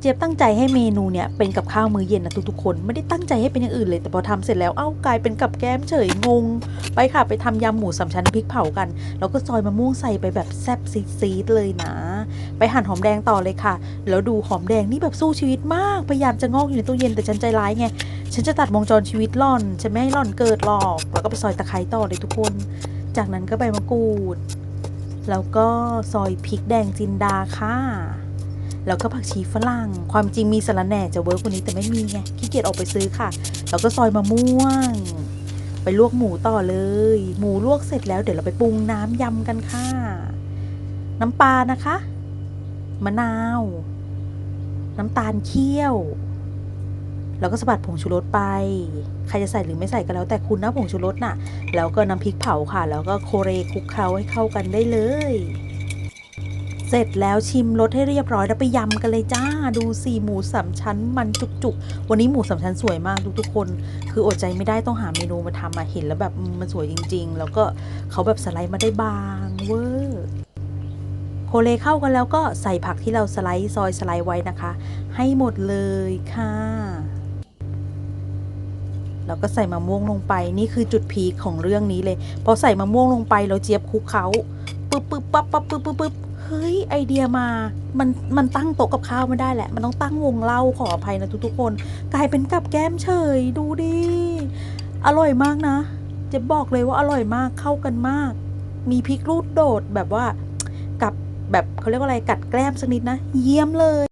เจี๊ยบตั้งใจให้เมนูเนี่ยเป็นกับข้าวมื้อเย็นนะทุกๆคนไม่ได้ตั้งใจให้เป็นอย่างอื่นเลยแต่พอทำเสร็จแล้วเอ้ากลายเป็นกับแก้มเฉยงง ไปค่ะไปทำยำหมูสามชั้นพริกเผากัน แล้วก็ซอยมะม่วงใส่ไปแบบแซ่บซีดเลยนะ ไปหั่นหอมแดงต่อเลยค่ะ แล้วดูหอมแดงนี่แบบสู้ชีวิตมากพยายามจะงอกอยู่ในตู้เย็นแต่ฉันใจร้ายไงฉันจะตัดวงจรชีวิตล่อนฉันไม่ให้ล่อนเกิดหรอกแล้วก็ไปซอยตะไคร้ต่อเลยทุกคน จากนั้นก็ใบมะกรูดแล้วก็ซอยพริกแดงจินดาค่ะ แล้วก็ผักชีฝรั่ง ความจริงมีสะระแหน่จะเวิร์กกว่านี้แต่ไม่มีไงขี้เกียจออกไปซื้อค่ะ แล้วก็ซอยมะม่วง ไปลวกหมูต่อเลย หมูลวกเสร็จแล้วเดี๋ยวเราไปปรุงน้ำยำกันค่ะ น้ำปลานะคะ มะนาว น้ำตาลเคี่ยว แล้วก็สะบัดผงชูรสไป ใครจะใส่หรือไม่ใส่ก็แล้วแต่คุณนะผงชูรสน่ะ แล้วก็น้ำพริกเผาค่ะ แล้วก็โคเรคลุกเคล้าให้เข้ากันได้เลย เสร็จแล้วชิมรสให้เรียบร้อยแล้วไปยำกันเลยจ้า ดูสีหมูสามชั้นมันจุกๆ วันนี้หมูสามชั้นสวยมากทุกๆคน คืออดใจไม่ได้ต้องหาเมนูมาทำมาเห็นแล้วแบบมันสวยจริง ๆ แล้วก็เขาแบบสไลด์มาได้บางเวอร์โคเลเข้ากันแล้วก็ใส่ผักที่เราสไลด์ซอยสไลด์ไว้นะคะ ให้หมดเลยค่ะแล้วก็ใส่มะม่วงลงไปนี่คือจุดพีคของเรื่องนี้เลยพอใส่มะม่วงลงไปแล้วเจี๊ยบคุกเขาปึ๊บปึ๊บปั๊บปั๊บปึ๊บปึ๊บปึ๊บ เฮ้ยไอเดียมา มันมันตั้งโต๊ะกับข้าวไม่ได้แหละ มันต้องตั้งวงเล่าขออภัยนะทุกๆคน กลายเป็นกับแก้มเฉยดูดิ อร่อยมากนะ จะบอกเลยว่าอร่อยมากเข้ากันมาก มีพริกรูดโดดแบบว่ากับแบบเขาเรียกว่าอะไรกัดแกล้มสักนิดนะ เยี่ยมเลย